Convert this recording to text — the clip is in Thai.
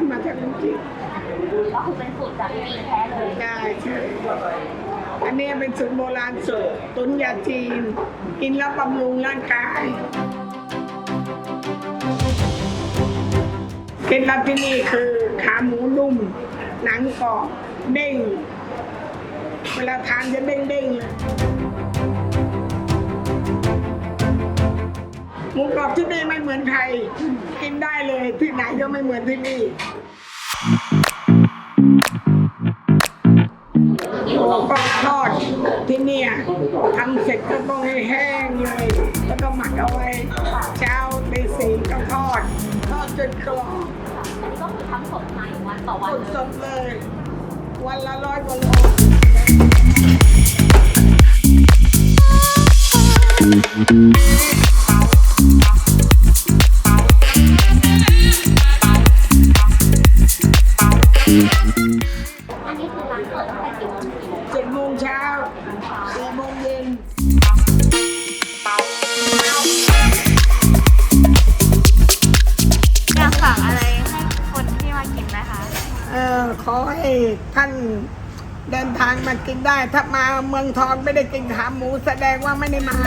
มมาจากอังกฤษก็คือเป็นสูตรจากจีนแท้เลยใช่ใช่อันนี้เป็นสูตรโบราณสูตรตุนยาจีน กินแล้วบำรุงร่างกายเคล็ดลับที่นี่คือขาหมูนุ่ม หนังกรอบเด้ง เวลาทานจะเด้งๆเลยหมูกรอบที่นี่ไม่เหมือนใครกินได้เลย ที่ไหนก็ไม่เหมือนที่นี่หมูกรอบทอดที่เนี่ยทำเสร็จก็ต้องให้แห้งเลยแล้วก็หมักเอาไว้เช้าตีสี่ก็ทอด ทอดจนกรอบอันนี้ก็คือทำสดใหม่วันต่อวันเลยสดๆเลย วันละร้อยกว่าโล ช้าสี่โมงเย็นอยากฝากอะไรให้คนที่มากินไหมคะ เอ่อขอให้ท่านเดินทางมากินได้ ถ้ามาเมืองทองไม่ได้กินขาหมูแสดงว่าไม่ได้มา